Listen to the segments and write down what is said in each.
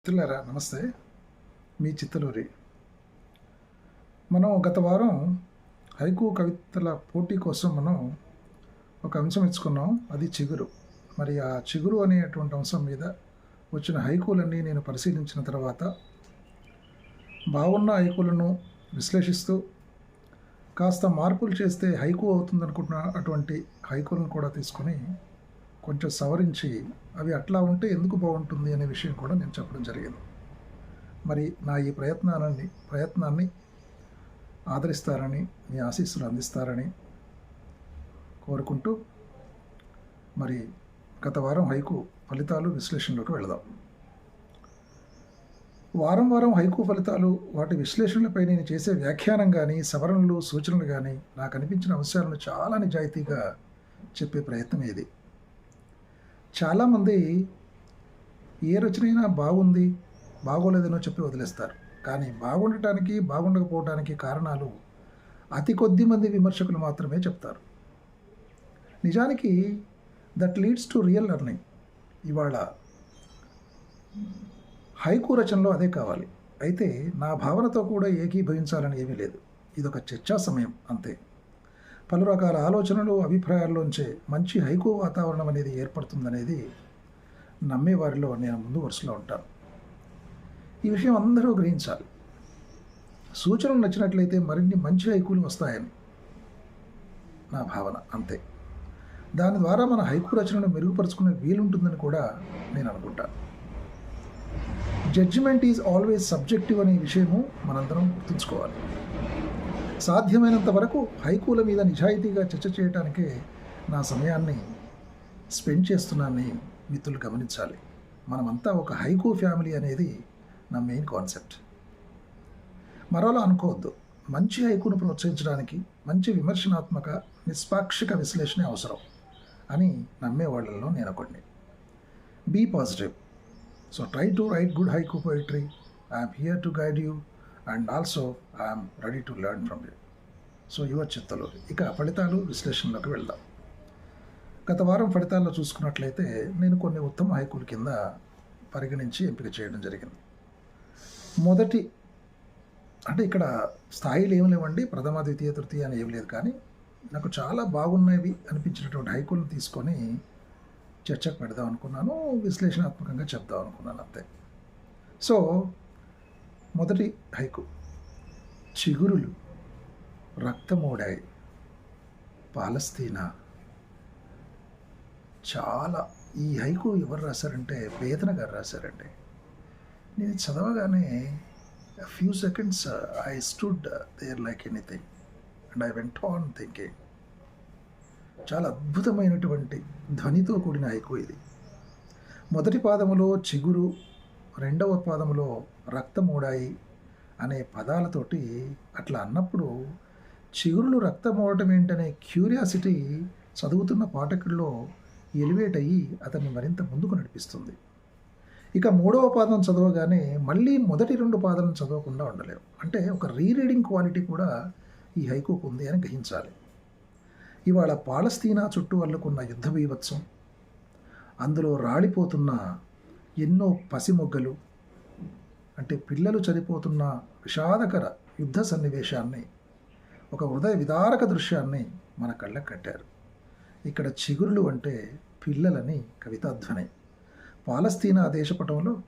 మిత్రులారా నమస్తే. మీ చిత్తలూరి మనం గత వారం హైకు కవితల పోటీ కోసం మనం ఒక అంశం ఇచ్చుకున్నాం అది చిగురు. మరి ఆ చిగురు అనేటువంటి అంశం మీద వచ్చిన హైకులన్నీ నేను పరిశీలించిన తర్వాత బాగున్న హైకులను విశ్లేషిస్తూ కాస్త మార్పులు చేస్తే హైకు అవుతుంది అనుకుంటున్న అటువంటి హైకులను కూడా తీసుకొని కొంచెం సవరించి అవి అట్లా ఉంటే ఎందుకు బాగుంటుంది అనే విషయం కూడా నేను చెప్పడం జరిగింది. మరి నా ఈ ప్రయత్నాన్ని ప్రయత్నాన్ని ఆదరిస్తారని మీ ఆశీస్సులు అందిస్తారని కోరుకుంటూ మరి గత వారం హైకు ఫలితాలు విశ్లేషణలోకి వెళదాం. వారం వారం హైకు ఫలితాలు వాటి విశ్లేషణలపై నేను చేసే వ్యాఖ్యానం కానీ సవరణలు సూచనలు కానీ నాకు అనిపించిన అంశాలను చాలా నిజాయితీగా చెప్పే ప్రయత్నం ఇది చాలామంది ఏ రచనైనా బాగుంది బాగోలేదనో చెప్పి వదిలేస్తారు. కానీ బాగుండటానికి బాగుండకపోవడానికి కారణాలు అతి కొద్ది మంది విమర్శకులు మాత్రమే చెప్తారు. నిజానికి that leads to real learning ఇవాళ హైకు రచనలో అదే కావాలి. అయితే నా భావనతో కూడా ఏకీభవించాలని ఏమీ లేదు. ఇదొక చర్చా సమయం అంతే. పలు రకాల ఆలోచనలు అభిప్రాయాల్లోంచే మంచి హైకో వాతావరణం అనేది ఏర్పడుతుందనేది నమ్మేవారిలో నేను ముందు వరుసలో ఉంటాను. ఈ విషయం అందరూ గ్రహించాలి. సూచనలు నచ్చినట్లయితే మరిన్ని మంచి హైకులు వస్తాయని నా భావన అంతే. దాని ద్వారా మన హైకు రచనను మెరుగుపరుచుకునే వీలుంటుందని కూడా నేను అనుకుంటాను. జడ్జిమెంట్ ఈజ్ ఆల్వేస్ సబ్జెక్టివ్ అనే విషయము మనందరం గుర్తుంచుకోవాలి. సాధ్యమైనంత వరకు హైకూల మీద నిజాయితీగా చర్చ చేయడానికే నా సమయాన్ని స్పెండ్ చేస్తున్నానని మిత్రులు గమనించాలి. మనమంతా ఒక హైకూ ఫ్యామిలీ అనేది నా మెయిన్ కాన్సెప్ట్. మరోలా అనుకోవద్దు. మంచి హైకూను ప్రోత్సహించడానికి మంచి విమర్శనాత్మక నిష్పాక్షిక విశ్లేషణ అవసరం అని నమ్మే వాళ్ళల్లో నేను ఒకడిని. Be positive. So try to write good haiku poetry. I'm here to guide you. And also I'm ready to learn from you so your చిత్తలు ఇక ఫలితాలు విశ్లేషణలోకి వెళ్దాం. గత వారం ఫలితాల్లో చూసుకున్నట్లయితే నేను కొన్ని ఉత్తమ హైకుల కింద పరిగణించి ఎంపిక చేయడం జరిగింది. మొదటి అంటే ఇక్కడ స్థాయిలు ఏమి లేవండి ప్రథమ ద్వితీయ తృతీయ అని ఏమి లేదు కానీ నాకు చాలా బాగున్నవి అనిపించినటువంటి హైకులను తీసుకొని చర్చకు పెడదాం అనుకున్నాను విశ్లేషణాత్మకంగా చెప్దాం అనుకున్నాను అంతే. సో మొదటి హైకు. చిగురులు రక్తమోడాయి. పాలస్తీనా. చాలా ఈ హైకు ఎవరు రాశారంటే వేదన గారు రాశారండి. నేను చదవగానే few seconds I stood there like anything and I went on thinking చాలా అద్భుతమైనటువంటి ధ్వనితో కూడిన హైకు ఇది. మొదటి పాదములో చిగురు రెండవ పాదములో రక్తమూడాయి అనే పదాలతోటి అట్లా అన్నప్పుడు చిగురులు రక్తమూడటం ఏంటనే క్యూరియాసిటీ చదువుతున్న పాఠకుల్లో ఎలివేట్ అయ్యి అతన్ని మరింత ముందుకు నడిపిస్తుంది. ఇక మూడవ పాదం చదవగానే మళ్ళీ మొదటి రెండు పాదాలను చదవకుండా ఉండలేవు అంటే ఒక రీరీడింగ్ క్వాలిటీ కూడా ఈ హైకోకు ఉంది అని గ్రహించాలి. ఇవాళ పాలస్తీనా చుట్టూ అల్లుకున్న యుద్ధ బీభత్సం అందులో రాలిపోతున్న ఎన్నో పసిమొగ్గలు అంటే పిల్లలు చనిపోతున్న విషాదకర యుద్ధ సన్నివేశాన్ని ఒక హృదయ విదారక దృశ్యాన్ని మన కళ్ళకు కట్టారు. ఇక్కడ చిగురులు అంటే పిల్లలని కవితాధ్వని. పాలస్తీనా దేశపటంలో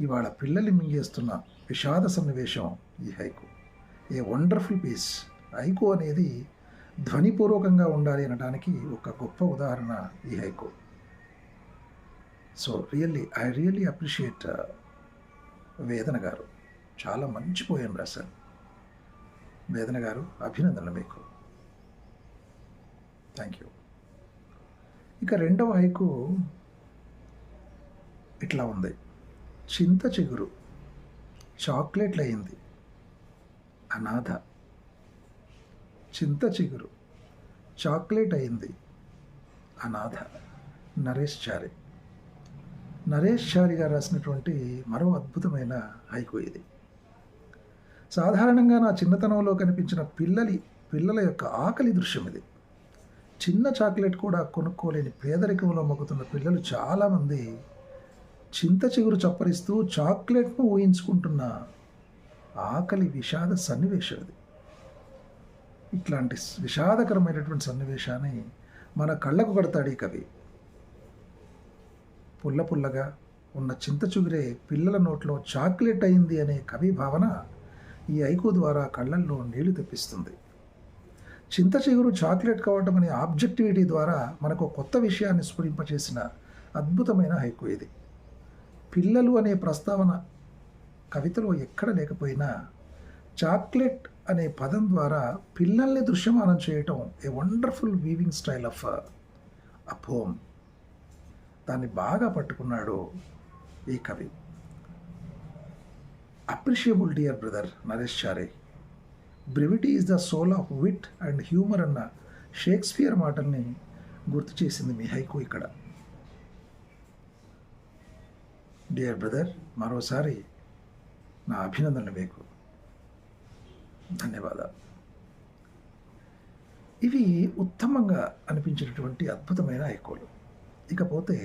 ఇవాళ పిల్లల్ని మింగేస్తున్న విషాద సన్నివేశం ఈ haiku. A wonderful piece. Haiku అనేది ధ్వనిపూర్వకంగా ఉండాలి అనడానికి ఒక గొప్ప ఉదాహరణ ఈ haiku. So really I really appreciate Vedana గారు. చాలా మంచి పోయం రాశారు. వేదన గారు అభినందనలు మీకు. థ్యాంక్ యూ ఇక రెండవ హైకు ఇట్లా ఉంది. చింత చిగురు చాక్లెట్లు అయింది. అనాథ. చింత చిగురు చాక్లెట్ అయింది. అనాథ. నరేష్ చారి. నరేష్ చారి గారు రాసినటువంటి మరో అద్భుతమైన హైకు ఇది. సాధారణంగా నా చిన్నతనంలో కనిపించిన పిల్లలి పిల్లల యొక్క ఆకలి దృశ్యం ఇది. చిన్న చాక్లెట్ కూడా కొనుక్కోలేని పేదరికంలో మొక్కుతున్న పిల్లలు చాలామంది చింత చిగురు చప్పరిస్తూ చాక్లెట్ను ఊహించుకుంటున్న ఆకలి విషాద సన్నివేశం ఇది. ఇట్లాంటి విషాదకరమైనటువంటి సన్నివేశాన్ని మన కళ్ళకు కడతాడు ఈ కవి. పుల్ల పుల్లగా ఉన్న చింత చిగురే పిల్లల నోట్లో చాక్లెట్ అయింది అనే కవి భావన ఈ ఐకు ద్వారా కళ్ళల్లో నీళ్ళు తెప్పిస్తుంది. చింత చిగురు చాక్లెట్ కావటం అనే ఆబ్జెక్టివిటీ ద్వారా మనకు కొత్త విషయాన్ని స్ఫురింపచేసిన అద్భుతమైన హైకు ఇది. పిల్లలు అనే ప్రస్తావన కవితలో ఎక్కడ లేకపోయినా చాక్లెట్ అనే పదం ద్వారా పిల్లల్ని దృశ్యమానం చేయటం a wonderful weaving style of a poem. దాన్ని బాగా పట్టుకున్నాడు ఈ కవి. Appreciable dear brother Naresh చారే brevity is the soul of wit and humour అన్న షేక్స్పియర్ మాటల్ని గుర్తు చేసింది మీ హైకు ఇక్కడ. డియర్ బ్రదర్ మరోసారి నా అభినందనలు మీకు. ధన్యవాదాలు. ఇవి ఉత్తమంగా అనిపించినటువంటి అద్భుతమైన హైకోలు. ఇకపోతే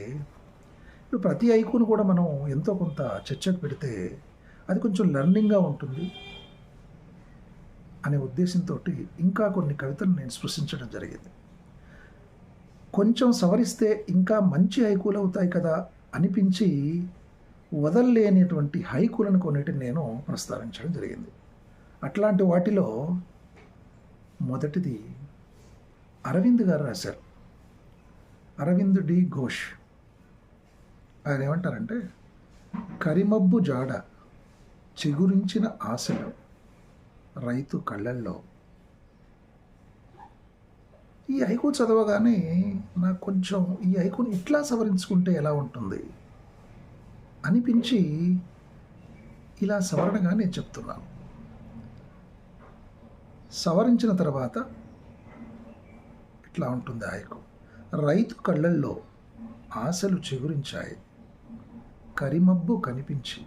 ఇప్పుడు ప్రతి ఐకును కూడా మనం ఎంతో కొంత చర్చకు పెడితే అది కొంచెం లెర్నింగ్గా ఉంటుంది అనే ఉద్దేశంతో ఇంకా కొన్ని కవితలు నేను స్పృశించడం జరిగింది. కొంచెం సవరిస్తే ఇంకా మంచి హైకూలు అవుతాయి కదా అనిపించి వదల్లేనిటువంటి హైకూలను కొన్నిటిని నేను ప్రస్తావించడం జరిగింది. అట్లాంటి వాటిలో మొదటిది అరవింద్ గారు రాశారు. అరవింద్ డి ఘోష్. ఆయన ఏమంటారంటే కరిమబ్బు జాడ చిగురించిన ఆశలు రైతు కళ్ళల్లో. ఈ ఐకు చదవగానే నాకు కొంచెం ఈ ఐకుని ఇట్లా సవరించుకుంటే ఎలా ఉంటుంది? అనిపించి ఇలా సవరణగా నేను చెప్తున్నాను. సవరించిన తర్వాత ఇట్లా ఉంటుంది ఆయకు రైతు కళ్ళల్లో ఆశలు చిగురించాయి. కరిమబ్బు కనిపించి.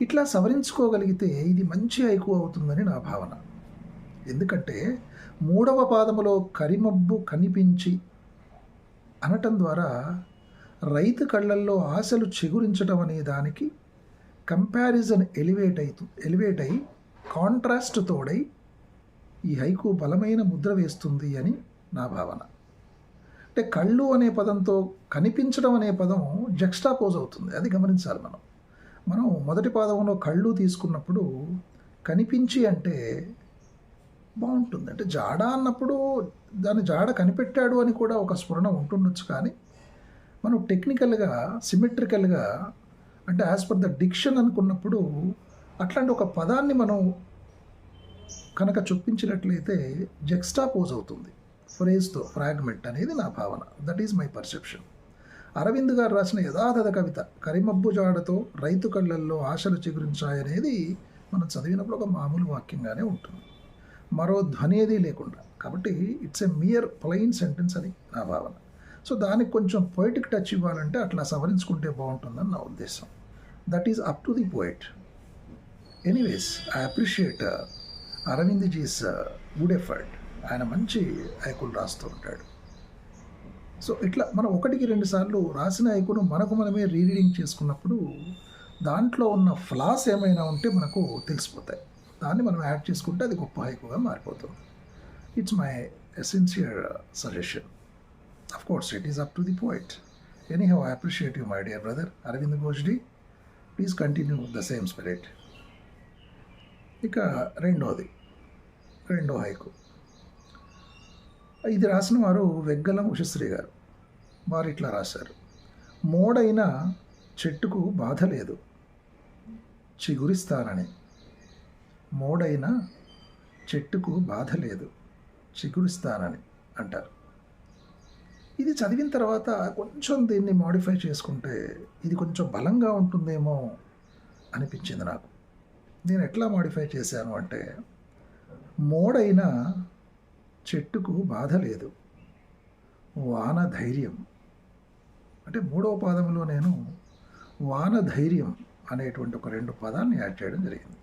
ఇట్లా సవరించుకోగలిగితే ఇది మంచి ఐకు అవుతుందని నా భావన. ఎందుకంటే మూడవ పాదములో కరిమబ్బు కనిపించి అనటం ద్వారా రైతు కళ్ళల్లో ఆశలు చిగురించడం అనే దానికి కంపారిజన్ ఎలివేట్ అవుతు ఎలివేట్ అయి కాంట్రాస్ట్ తోడై ఈ హైకు బలమైన ముద్ర వేస్తుంది అని నా భావన. అంటే కళ్ళు అనే పదంతో కనిపించడం అనే పదం జక్స్టాపోజ్ అవుతుంది. అది గమనించాలి మనం. మనం మొదటి పాదంలో కళ్ళు తీసుకున్నప్పుడు కనిపించి అంటే బాగుంటుంది. అంటే జాడ అన్నప్పుడు దాని జాడ కనిపెట్టాడు అని కూడా ఒక స్ఫురణ ఉంటుండొచ్చు కానీ మనం టెక్నికల్గా సిమెట్రికల్గా అంటే యాజ్ పర్ ద డిక్షన్ అనుకున్నప్పుడు అట్లాంటి ఒక పదాన్ని మనం కనుక చొప్పించినట్లయితే జెక్స్టాపోజ్ అవుతుంది. ఫ్రేజ్తో ఫ్రాగ్మెంట్ అనేది నా భావన. That is my perception Arvind గారు రాసిన యథాతథ కవిత కరిమబ్బు జాడతో రైతు కళ్ళల్లో ఆశలు చిగురించాయనేది మనం చదివినప్పుడు ఒక మామూలు వాక్యంగానే ఉంటుంది. మరో ధ్వని ఏది లేకుండా. కాబట్టి it's a mere plain sentence అని నా భావన. సో దానికి కొంచెం పోయిటిక్ టచ్ ఇవ్వాలంటే అట్లా సవరించుకుంటే బాగుంటుందని నా ఉద్దేశం. That is up to the poet anyways I appreciate Arvind ji's good effort ఆయన మంచి ఐకులు రాస్తూ ఉంటాడు. సో ఇట్లా మనం ఒకటికి రెండు సార్లు రాసిన ఐకును మనకు మనమే రీరీడింగ్ చేసుకున్నప్పుడు దాంట్లో ఉన్న ఫ్లాస్ ఏమైనా ఉంటే మనకు తెలిసిపోతాయి. దాన్ని మనం యాడ్ చేసుకుంటే అది గొప్ప హైకుగా మారిపోతుంది. It's my sincere suggestion of course it is up to the poet anyhow I appreciate you my dear brother Arvind ఘోష్డి please continue the same spirit ఇక రెండోది రెండో హైకు. ఇది రాసిన వారు వెగ్గలం ఉషశ్రీ గారు. వారు ఇట్లా రాశారు. మోడైన చెట్టుకు బాధ లేదు చిగురిస్తానని. మోడైన చెట్టుకు బాధ లేదు చిగురిస్తానని అంటారు. ఇది చదివిన తర్వాత కొంచెం దీన్ని మాడిఫై చేసుకుంటే ఇది కొంచెం బలంగా ఉంటుందేమో అనిపించింది నాకు. నేను ఎట్లా మాడిఫై చేశాను అంటే మోడైన చెట్టుకు బాధ లేదు. వాన ధైర్యం. అంటే మూడవ పాదంలో నేను వాన ధైర్యం అనేటువంటి ఒక రెండు పదాన్ని యాడ్ చేయడం జరిగింది.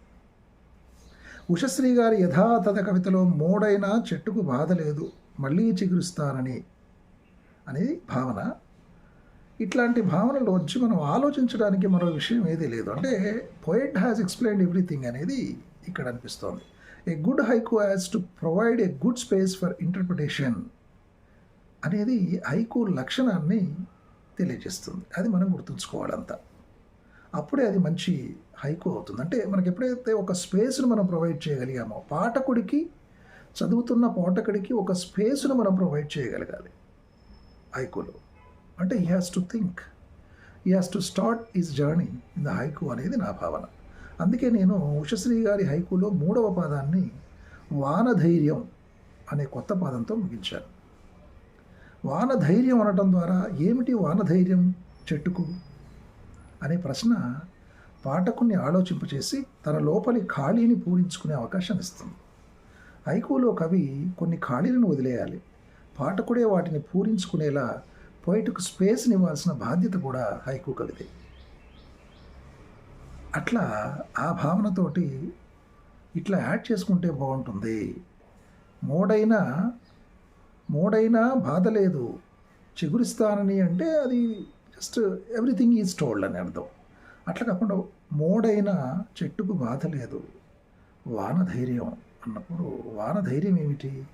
ఉషశ్రీ గారి యథాతథ కవితలో మోడైన చెట్టుకు బాధ లేదు మళ్ళీ చిగురుస్తానని అనేది భావన ఇట్లాంటి భావనలు వచ్చి మనం ఆలోచించడానికి మరో విషయం ఏదీ లేదు. అంటే పోయిట్ హ్యాస్ ఎక్స్ప్లెయిన్డ్ ఎవ్రీథింగ్ అనేది ఇక్కడ అనిపిస్తోంది. A good haiku has to provide a good space for interpretation అనేది హైకు లక్షణాన్ని తెలియజేస్తుంది. అది మనం గుర్తుంచుకోవాలంతా అప్పుడే అది మంచి హైకు అవుతుంది. అంటే మనకి ఎప్పుడైతే ఒక స్పేస్ను మనం ప్రొవైడ్ చేయగలిగామో పాఠకుడికి చదువుతున్న పాఠకుడికి ఒక స్పేస్ను మనం ప్రొవైడ్ చేయగలగాలి హైకులో. అంటే he has to think he has to start is journey in the haiku అనేది నా భావన. అందుకే నేను ఉషశ్రీ గారి హైకులో మూడవ పాదాన్ని వానధైర్యం అనే కొత్త పాదంతో ముగించాను. వానధైర్యం అనటం ద్వారా ఏమిటి వానధైర్యం? చెట్టుకు? అనే ప్రశ్న పాఠకుని ఆలోచింపచేసి తన లోపలి ఖాళీని పూరించుకునే అవకాశం ఇస్తుంది. హైకులో కవి కొన్ని ఖాళీలను వదిలేయాలి. పాఠకుడే వాటిని పూరించుకునేలా పోయిట్కు స్పేస్ని ఇవ్వాల్సిన బాధ్యత కూడా హైకు కవిదే అట్లా ఆ భావనతోటి ఇట్లా యాడ్ చేసుకుంటే బాగుంటుంది. మోడైనా మోడైనా బాధ లేదు. చిగురిస్తానని అంటే అది జస్ట్ ఎవ్రీథింగ్ ఈజ్ టోల్డ్ అని అర్థం. అట్లా కాకుండా మూడైనా చెట్టుకు బాధ లేదు. వాన ధైర్యం అన్నప్పుడు వాన ధైర్యం ఏమిటి?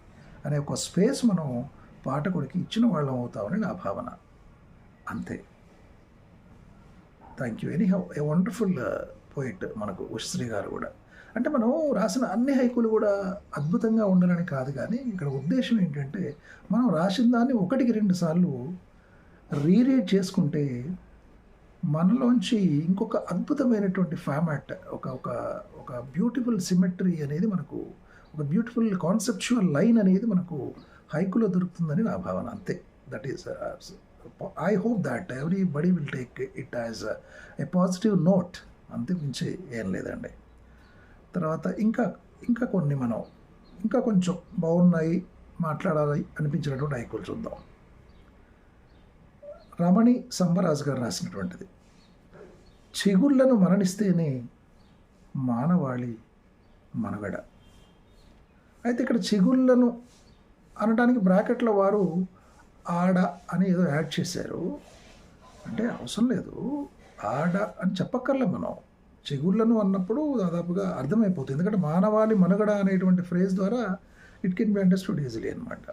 అనే ఒక స్పేస్ మనం పాఠకుడికి ఇచ్చిన వాళ్ళం అవుతామని నా భావన. అంతే. Thank you anyhow a wonderful poet మనకు ఉశ్రీ గారు కూడా. అంటే మనం రాసిన అన్ని హైకులు కూడా అద్భుతంగా ఉండాలని కాదు కానీ ఇక్కడ ఉద్దేశం ఏంటంటే మనం రాసిన దాన్ని ఒకటికి రెండు సార్లు రీరీడ్ చేసుకుంటే మనలోంచి ఇంకొక అద్భుతమైనటువంటి ఫార్మాట్ ఒక ఒక ఒక బ్యూటిఫుల్ సిమెట్రీ అనేది మనకు ఒక బ్యూటిఫుల్ కాన్సెప్చువల్ లైన్ అనేది మనకు హైకులో దొరుకుతుందని నా భావన. అంతే. That is I hope that everybody will take it as a positive note అంతే మించి ఏం లేదండి. తర్వాత ఇంకా ఇంకా కొన్ని మనం ఇంకా కొంచెం బాగున్నాయి మాట్లాడాలి అనిపించినటువంటి హైకులు చూద్దాం. రమణి సంబరాజు గారు రాసినటువంటిది. చిగుళ్ళను మరణిస్తేనే మానవాళి మనవెడ. అయితే ఇక్కడ చిగుళ్ళను అనడానికి బ్రాకెట్లో వారు ఆడ అని ఏదో యాడ్ చేశారు. అంటే అవసరం లేదు. ఆడ అని చెప్పక్కర్లే మనం. చిగుళ్ళను అన్నప్పుడు దాదాపుగా అర్థమైపోతుంది. ఎందుకంటే మానవాళి మనుగడ అనేటువంటి ఫ్రేజ్ ద్వారా it can be understood easily అనమాట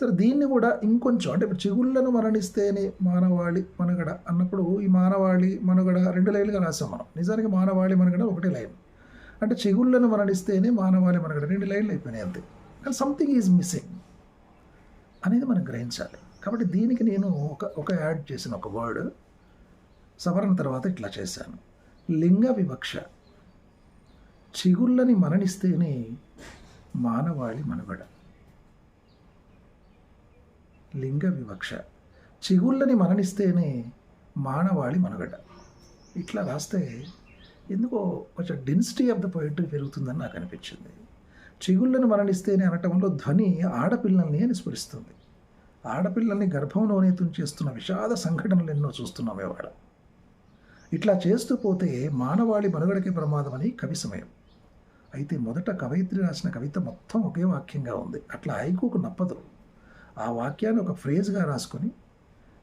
సరే దీన్ని కూడా ఇంకొంచెం అంటే ఇప్పుడు చిగుళ్ళను మరణిస్తేనే మానవాళి మనుగడ అన్నప్పుడు ఈ మానవాళి మనుగడ రెండు లైన్లుగా రాసాం మనం. నిజానికి మానవాళి మనుగడ ఒకటే లైన్. అంటే చిగుళ్ళను మరణిస్తేనే మానవాళి మనుగడ రెండు లైన్లు అయిపోయినాయి అంతే. కానీ సంథింగ్ ఈజ్ మిస్సింగ్ అనేది మనం గ్రహించాలి. కాబట్టి దీనికి నేను ఒక ఒక యాడ్ చేసిన ఒక వర్డ్ సవరణ తర్వాత ఇట్లా చేశాను. లింగ వివక్ష. చిగుళ్ళని మరణిస్తేనే మానవాళి మనుగడ. లింగ వివక్ష. చిగుళ్ళని మరణిస్తేనే మానవాళి మనుగడ. ఇట్లా రాస్తే ఎందుకో కొంచెం డెన్సిటీ ఆఫ్ ద పోయిటరీ పెరుగుతుందని నాకు అనిపించింది. చిగుళ్ళను మరణిస్తేనే అనటంలో ధ్వని ఆడపిల్లల్ని అని స్ఫురిస్తుంది ఆడపిల్లల్ని గర్భంలోనే తుంచేస్తున్న విషాద సంఘటనలు ఎన్నో చూస్తున్నాం ఇవాళ ఇట్లా చేస్తూ పోతే మానవాళి మనుగడకి ప్రమాదమని కవి సమయం. అయితే మొదట కవయిత్రి రాసిన కవిత మొత్తం ఒకే వాక్యంగా ఉంది. అట్లా ఐకుకు నప్పదు. ఆ వాక్యాన్ని ఒక ఫ్రేజ్గా రాసుకొని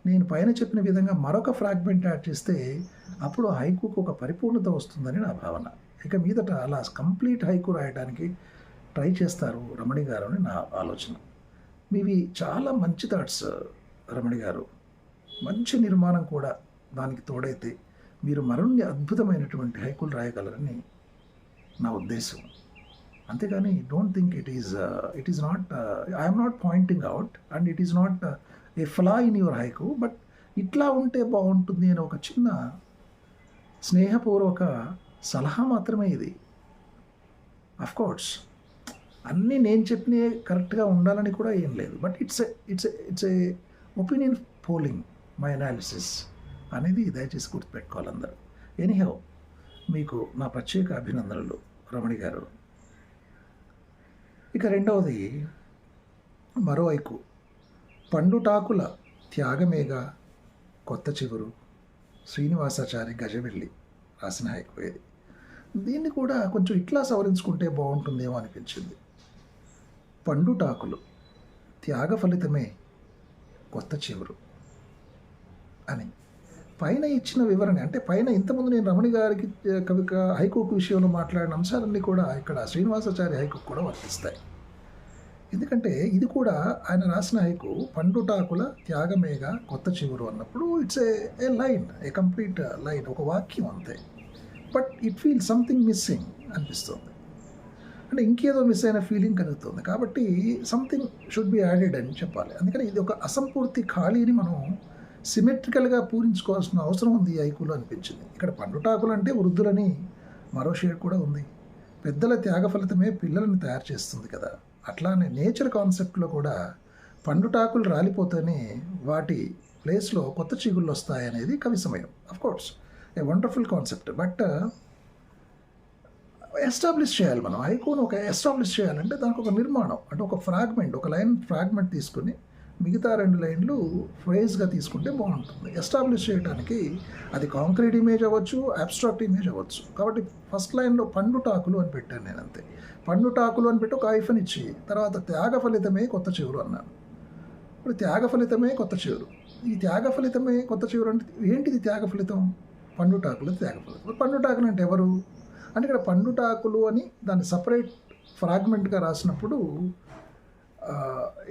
నేను పైన చెప్పిన విధంగా మరొక ఫ్రాగ్మెంట్ యాడ్ చేస్తే అప్పుడు హైకుకు ఒక పరిపూర్ణత వస్తుందని నా భావన. ఇక మీదట అలా కంప్లీట్ హైకు రాయడానికి ట్రై చేస్తారు రమణి గారు అని నా ఆలోచన. మీవి చాలా మంచి థాట్స్ రమణి గారు. మంచి నిర్మాణం కూడా దానికి తోడైతే మీరు మరిన్ని అద్భుతమైనటువంటి హైకులు రాయగలరని నా ఉద్దేశం. అంతేగాని don't think it is it is not I'm not pointing out and it is not a flaw in your haiku but ఇట్లా ఉంటే బాగుంటుంది అని ఒక చిన్న స్నేహపూర్వక సలహా మాత్రమే ఇది. అఫ్కోర్స్ అన్నీ నేను చెప్పినవి కరెక్ట్గా ఉండాలని కూడా ఏం లేదు. But it's it's it's a opinion polling my analysis అనేది దయచేసి గుర్తుపెట్టుకోవాలి అందరూ ఎనీహౌ మీకు నా ప్రత్యేక అభినందనలు రమణి గారు. ఇక రెండవది మరోవైపు పండుటాకుల త్యాగమేగా కొత్త చివరు శ్రీనివాసాచారి గజవెల్లి రాసిన హైకు ఇది దీన్ని కూడా కొంచెం ఇట్లా సవరించుకుంటే బాగుంటుందేమో అనిపించింది. పండుటాకులు. త్యాగ ఫలితమే కొత్త చివరు అని. పైన ఇచ్చిన వివరణ అంటే పైన ఇంతకుముందు నేను రమణి గారికి కవి కవిక హైకోకు విషయంలో మాట్లాడిన అంశాలన్నీ కూడా ఇక్కడ శ్రీనివాసాచార్య హైకు కూడా వర్తిస్తాయి. ఎందుకంటే ఇది కూడా ఆయన రాసిన హైకు పండుటాకుల త్యాగమేఘ కొత్త చిగురు అన్నప్పుడు it's a a line a complete line ఒక వాక్యం అంతే. But it feel something missing అనిపిస్తుంది. అంటే ఇంకేదో మిస్ అయిన ఫీలింగ్ కలుగుతుంది. కాబట్టి సంథింగ్ షుడ్ బి యాడెడ్ అని చెప్పాలి. అందుకని ఇది ఒక అసంపూర్తి ఖాళీని మనం సిమెట్రికల్గా పూరించుకోవాల్సిన అవసరం ఉంది ఐకులో ఐకులు అనిపించింది. ఇక్కడ పండుటాకులు అంటే వృద్ధులని మరో షేడ్ కూడా ఉంది. పెద్దల త్యాగ ఫలితమే పిల్లలను తయారు చేస్తుంది కదా. అట్లానే నేచర్ కాన్సెప్ట్లో కూడా పండుటాకులు రాలిపోతేనే వాటి ప్లేస్లో కొత్త చిగుళ్ళు వస్తాయనేది కవి సమయం. Of course a wonderful concept but establish చేయాలి మనం. ఐకోన్ ఒక ఎస్టాబ్లిష్ చేయాలంటే దానికి ఒక నిర్మాణం. అంటే ఒక ఫ్రాగ్మెంట్ ఒక లైన్ ఫ్రాగ్మెంట్ తీసుకుని మిగతా రెండు లైన్లు ఫ్రేజ్గా తీసుకుంటే బాగుంటుంది. ఎస్టాబ్లిష్ చేయడానికి అది కాంక్రీట్ ఇమేజ్ అవ్వచ్చు అబ్స్ట్రాక్ట్ ఇమేజ్ అవ్వచ్చు. కాబట్టి ఫస్ట్ లైన్లో పండుటాకులు అని పెట్టాను నేను అంతే. పండుటాకులు అని పెట్టి ఒక ఐఫన్ ఇచ్చి తర్వాత త్యాగ ఫలితమే కొత్త చివరు అన్నాను. ఇప్పుడు త్యాగ ఫలితమే కొత్త చివరు. ఈ త్యాగ ఫలితమే కొత్త చివరు అంటే ఏంటిది త్యాగ ఫలితం? పండుటాకులు త్యాగ ఫలితం. పండుటాకులు అంటే ఎవరు? అంటే ఇక్కడ పండుటాకులు అని దాన్ని సపరేట్ ఫ్రాగ్మెంట్గా రాసినప్పుడు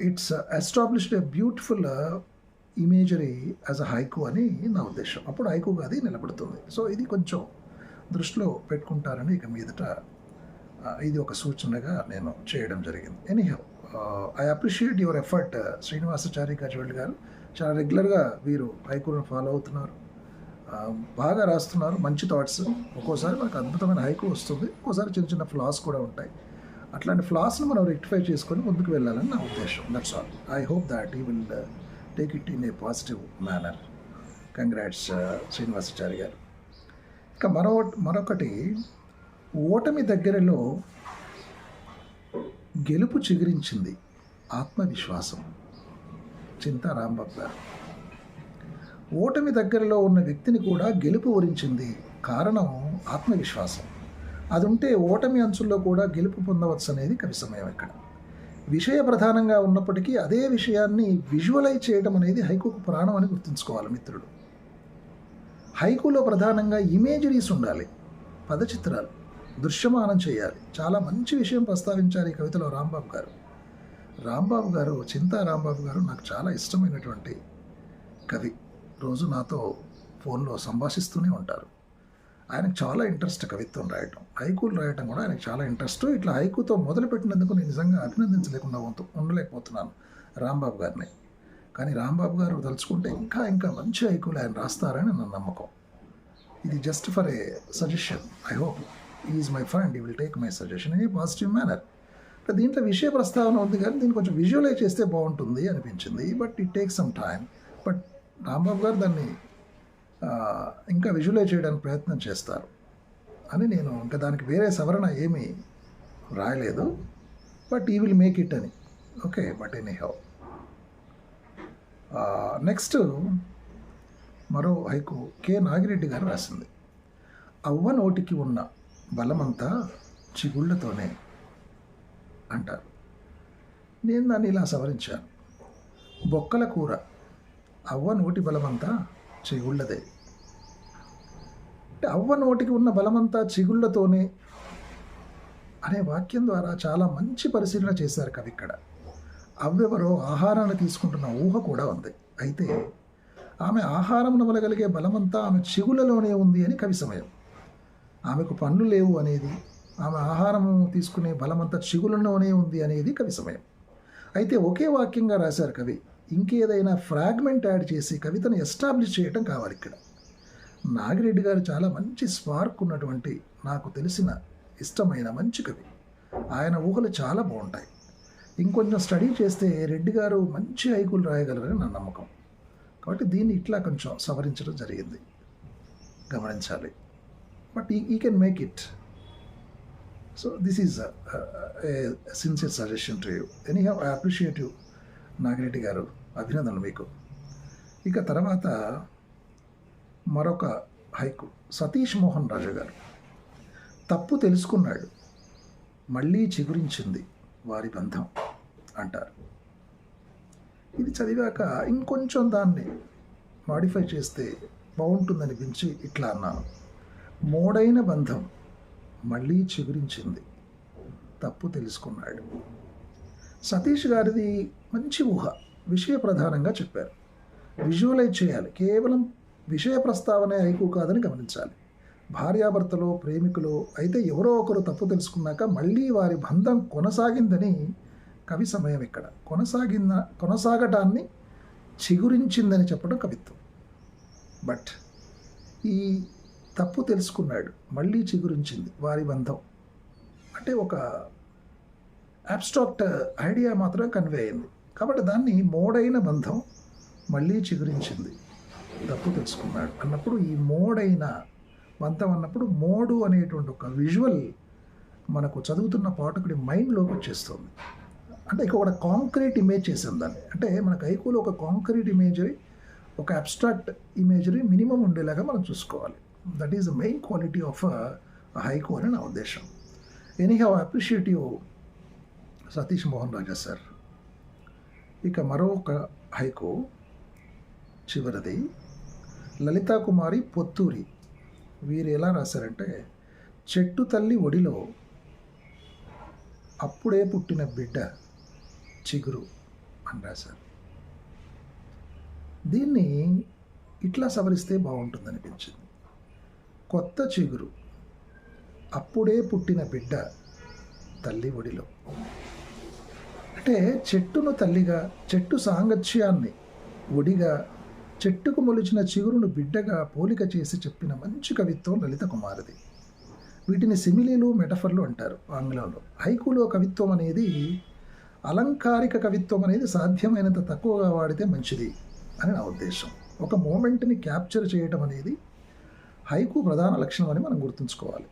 it's established a beautiful imagery as a haiku అని నా ఉద్దేశం. అప్పుడు హైకుగా అది నిలబడుతుంది. సో ఇది కొంచెం దృష్టిలో పెట్టుకుంటారని ఇక మీదట ఇది ఒక సూచనగా నేను చేయడం జరిగింది. Anyhow I appreciate your effort Srinivasachari Gajavalli గారు. చాలా రెగ్యులర్గా వీరు హైకులను ఫాలో అవుతున్నారు. బాగా రాస్తున్నారు. మంచి థాట్స్ ఒక్కోసారి మనకు అద్భుతమైన హైకు వస్తుంది. ఒక్కోసారి చిన్న చిన్న ఫ్లాస్ కూడా ఉంటాయి. అట్లాంటి ఫ్లాస్ను మనం రెక్టిఫై చేసుకొని ముందుకు వెళ్ళాలని నా ఉద్దేశం. That's all I hope that he will take it in a positive manner congrats Srinivasachari గారు. ఇక మరో మరొకటి ఓటమి దగ్గరలో గెలుపు చిగురించింది ఆత్మవిశ్వాసం. చింతా రాంబాబు గారు. ఓటమి దగ్గరలో ఉన్న వ్యక్తిని కూడా గెలుపు వరించింది కారణం ఆత్మవిశ్వాసం. అది ఉంటే ఓటమి అంచుల్లో కూడా గెలుపు పొందవచ్చు అనేది కవి సమయం ఇక్కడ. విషయ ప్రధానంగా ఉన్నప్పటికీ అదే విషయాన్ని విజువలైజ్ చేయడం అనేది హైకుకు ప్రాణం అని గుర్తుంచుకోవాలి మిత్రుడు. హైకులో ప్రధానంగా ఇమేజరీస్ ఉండాలి. పదచిత్రాలు దృశ్యమానం చేయాలి. చాలా మంచి విషయం ప్రస్తావించారు ఈ కవితలో రాంబాబు గారు. రాంబాబు గారు చింతా రాంబాబు గారు నాకు చాలా ఇష్టమైనటువంటి కవి. రోజు నాతో ఫోన్లో సంభాషిస్తూనే ఉంటారు. ఆయనకు చాలా ఇంట్రెస్ట్ కవిత్వం రాయటం. హైకూలు రాయటం కూడా ఆయనకు చాలా ఇంట్రెస్ట్. ఇట్లా హైకూతో మొదలుపెట్టినందుకు నేను నిజంగా అభినందించలేకుండా ఉండలేకపోతున్నాను రాంబాబు గారిని. కానీ రాంబాబు గారు తలుచుకుంటే ఇంకా ఇంకా మంచి హైకూలు ఆయన రాస్తారని నా నమ్మకం. ఇది just for a suggestion I hope is my friend he will take my suggestion in a positive manner దీంట్లో విషయ ప్రస్తావన ఉంది కానీ దీన్ని కొంచెం విజువలైజ్ చేస్తే బాగుంటుంది అనిపించింది. But it take some time but Rambabu గారు దాన్ని ఇంకా విజువలైజ్ చేయడానికి ప్రయత్నం చేస్తారు అని నేను ఇంకా దానికి వేరే సవరణ ఏమీ రాయలేదు. But he will make it అని. Okay but anyhow next మరో హైకు కె నాగిరెడ్డి గారు రాసింది. అవ్వ నోటికి ఉన్న బలమంతా చిగుళ్ళతోనే అంటారు. నేను దాన్ని ఇలా సవరించాను. బొక్కల కూర అవ్వ నోటి బలమంతా చిగుళ్ళదే. అంటే అవ్వ నోటికి ఉన్న బలమంతా చిగుళ్ళతోనే అనే వాక్యం ద్వారా చాలా మంచి పరిశీలన చేశారు కవి ఇక్కడ. అవ్వెవరో ఆహారాన్ని తీసుకుంటున్న ఊహ కూడా ఉంది. అయితే ఆమె ఆహారం నవ్వగలిగే బలమంతా ఆమె చిగుళ్ళలోనే ఉంది అని కవి సమయం. ఆమెకు పన్ను లేవు అనేది ఆమె ఆహారము తీసుకునే బలమంతా చిగుళ్ళలోనే ఉంది అనేది కవి సమయం. అయితే ఒకే వాక్యంగా రాశారు కవి ఇంకేదైనా ఫ్రాగ్మెంట్ యాడ్ చేసి కవితను ఎస్టాబ్లిష్ చేయటం కావాలి ఇక్కడ. నాగిరెడ్డి గారు చాలా మంచి స్పార్క్ ఉన్నటువంటి నాకు తెలిసిన ఇష్టమైన మంచి కవి. ఆయన ఊహలు చాలా బాగుంటాయి. ఇంకొంచెం స్టడీ చేస్తే రెడ్డి గారు మంచి హైకులు రాయగలరని నా నమ్మకం. కాబట్టి దీన్ని ఇట్లా కొంచెం సవరించడం జరిగింది. గమనించాలి. But he he can make it. So this is sincere suggestion to you. Anyhow I appreciate you. Nagireddy గారు అభినందనలు మీకు. ఇక తర్వాత మరొక హైకు సతీష్ మోహన్ రాజు గారు. తప్పు తెలుసుకున్నాడు మళ్ళీ చిగురించింది వారి బంధం అంటారు. ఇది చదివాక ఇంకొంచెం దాన్ని మాడిఫై చేస్తే బాగుంటుందనిపించి ఇట్లా అన్నాను. మోడైన బంధం మళ్ళీ చిగురించింది. తప్పు తెలుసుకున్నాడు. సతీష్ గారిది మంచి ఊహ విషయ ప్రధానంగా చెప్పారు. విజువలైజ్ చేయాలి. కేవలం విషయ ప్రస్తావనే ఐకు కాదని గమనించాలి. భార్యాభర్తలో ప్రేమికులు అయితే ఎవరో ఒకరు తప్పు తెలుసుకున్నాక మళ్ళీ వారి బంధం కొనసాగిందని కవి సమయం ఇక్కడ కొనసాగిన కొనసాగటాన్ని చిగురించిందని చెప్పడం కవిత్వం. బట్ ఈ తప్పు తెలుసుకున్నాడు మళ్ళీ చిగురించింది వారి బంధం. అంటే ఒక అబ్స్ట్రాక్ట్ ఐడియా మాత్రమే కన్వే అయింది. కాబట్టి దాన్ని మోడైన బంధం మళ్ళీ చిగురించింది. తప్పు తెలుసుకున్నాడు. అన్నప్పుడు ఈ మోడైన బంధం అన్నప్పుడు మోడు అనేటువంటి ఒక విజువల్ మనకు చదువుతున్న పాఠకుడి మైండ్లోకి వచ్చేస్తుంది. అంటే ఇక ఒక కాంక్రీట్ ఇమేజ్ చేసాం దాన్ని. అంటే మనకు ఐకులో ఒక కాంక్రీట్ ఇమేజరీ ఒక అబ్స్ట్రాక్ట్ ఇమేజరీ మినిమం ఉండేలాగా మనం చూసుకోవాలి. That is the main quality of haiku అని నా ఉద్దేశం. Anyhow appreciate you Satish Mohan Raja sir ఇక మరొక హైకు చివరిది. లలితా కుమారి పొత్తూరి. వీరు ఎలా రాశారంటే చెట్టు తల్లి ఒడిలో అప్పుడే పుట్టిన బిడ్డ చిగురు అని రాశారు. దీన్ని ఇట్లా సవరిస్తే బాగుంటుంది అనిపించింది. కొత్త చిగురు అప్పుడే పుట్టిన బిడ్డ తల్లి ఒడిలో. అంటే చెట్టును తల్లిగా చెట్టు సాంగత్యాన్ని ఒడిగా చెట్టుకు మొలిచిన చిగురును బిడ్డగా పోలిక చేసి చెప్పిన మంచి కవిత్వం లలిత కుమారిది. వీటిని సిమిలీలు మెటఫర్లు అంటారు ఆంగ్లంలో. హైకులో కవిత్వం అనేది అలంకారిక కవిత్వం అనేది సాధ్యమైనంత తక్కువగా వాడితే మంచిది అని నా ఉద్దేశం. ఒక మూమెంట్ని క్యాప్చర్ చేయటం అనేది హైకు ప్రధాన లక్షణం అని మనం గుర్తుంచుకోవాలి.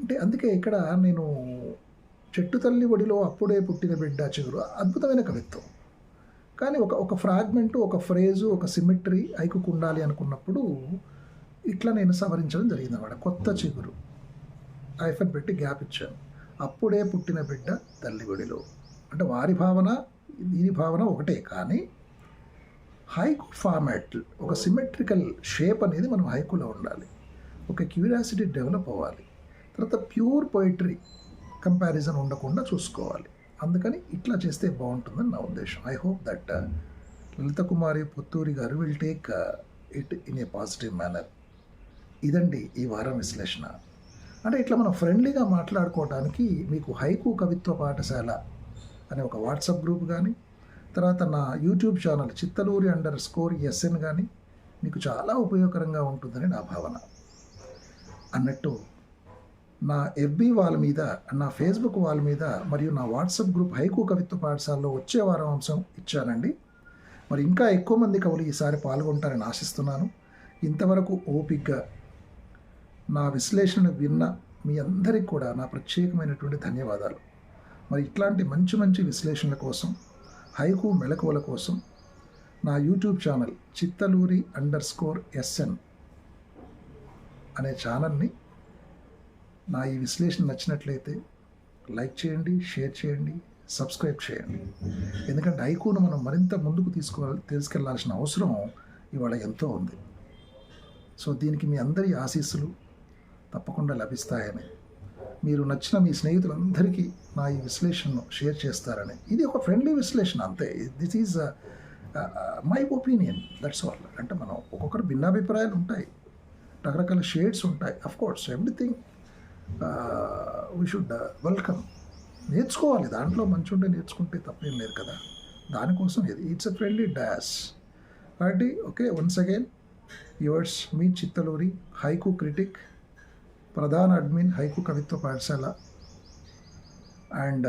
అంటే అందుకే ఇక్కడ నేను చెట్టు తల్లి ఒడిలో అప్పుడే పుట్టిన బిడ్డ చిగురు అద్భుతమైన కవిత్వం. కానీ ఒక ఒక ఫ్రాగ్మెంట్ ఒక ఫ్రేజు ఒక సిమెట్రీ ఐకుకు ఉండాలి అనుకున్నప్పుడు ఇట్లా నేను సవరించడం జరిగింది అన్నమాట. కొత్త చిగురు. ఐఫన్ పెట్టి గ్యాప్ ఇచ్చాను. అప్పుడే పుట్టిన బిడ్డ తల్లి ఒడిలో. అంటే వారి భావన దీని భావన ఒకటే. కానీ హైకు ఫార్మాట్ ఒక సిమెట్రికల్ షేప్ అనేది మనం హైకులో ఉండాలి. ఒక క్యూరియాసిటీ డెవలప్ అవ్వాలి. తర్వాత ప్యూర్ పోయిటరీ. కంపారిజన్ ఉండకుండా చూసుకోవాలి. అందుకని ఇట్లా చేస్తే బాగుంటుందని నా ఉద్దేశం. I hope that Lalitha Kumari Putturi గారు will take it in a positive manner ఇదండి ఈ వారం విశ్లేషణ. అంటే ఇట్లా మనం ఫ్రెండ్లీగా మాట్లాడుకోవడానికి మీకు హైకు కవిత్వ పాఠశాల అనే ఒక వాట్సాప్ గ్రూప్ కానీ తర్వాత నా YouTube channel Chittaluri underscore S N కానీ మీకు చాలా ఉపయోగకరంగా ఉంటుందని నా భావన. అన్నట్టు నా ఎఫ్బి వాల్ మీద నా ఫేస్బుక్ వాల్ మీద మరియు నా వాట్సాప్ గ్రూప్ హైకు కవిత్వ పాఠశాలలో వచ్చే వారం అంశం ఇచ్చానండి. మరి ఇంకా ఎక్కువ మంది కవులు ఈసారి పాల్గొంటారని ఆశిస్తున్నాను. ఇంతవరకు ఓపిక్గా నా విశ్లేషణను విన్న మీ అందరికి కూడా నా ప్రత్యేకమైనటువంటి ధన్యవాదాలు. మరి ఇట్లాంటి మంచి మంచి విశ్లేషణల కోసం హైకు మెలకువల కోసం నా YouTube channel Chittaluri underscore S N అనే ఛానల్ని నా ఈ విశ్లేషణ నచ్చినట్లయితే లైక్ చేయండి షేర్ చేయండి సబ్స్క్రైబ్ చేయండి. ఎందుకంటే ఐకోను మనం మరింత ముందుకు తీసుకోవాలి తీసుకెళ్ళాల్సిన అవసరం ఇవాళ ఎంతో ఉంది. సో దీనికి మీ అందరి ఆశీస్సులు తప్పకుండా లభిస్తాయని మీరు నచ్చిన మీ స్నేహితులందరికీ నా ఈ విశ్లేషణను షేర్ చేస్తారని. ఇది ఒక ఫ్రెండ్లీ విశ్లేషణ అంతే. This is my opinion that's all అంటే మనం ఒక్కొక్కరు భిన్నాభిప్రాయాలు ఉంటాయి. రకరకాల షేడ్స్ ఉంటాయి. Of course everything we should welcome నేర్చుకోవాలి దాంట్లో మంచి ఉంటే నేర్చుకుంటే తప్పేం లేదు కదా. దానికోసం ఇది. ఇట్స్ అ ఫ్రెండ్లీ డాష్ కాబట్టి ఓకే వన్స్ అగైన్ యువర్స్ మీ చిత్తలూరి హైకు క్రిటిక్ ప్రధాన అడ్మిన్ హైకు కవిత్వ పాఠశాల. అండ్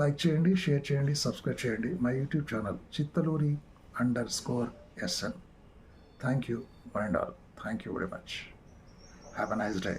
లైక్ చేయండి షేర్ చేయండి సబ్స్క్రైబ్ చేయండి. My YouTube channel Chittaluri underscore S N thank you and all thank you very much have a nice day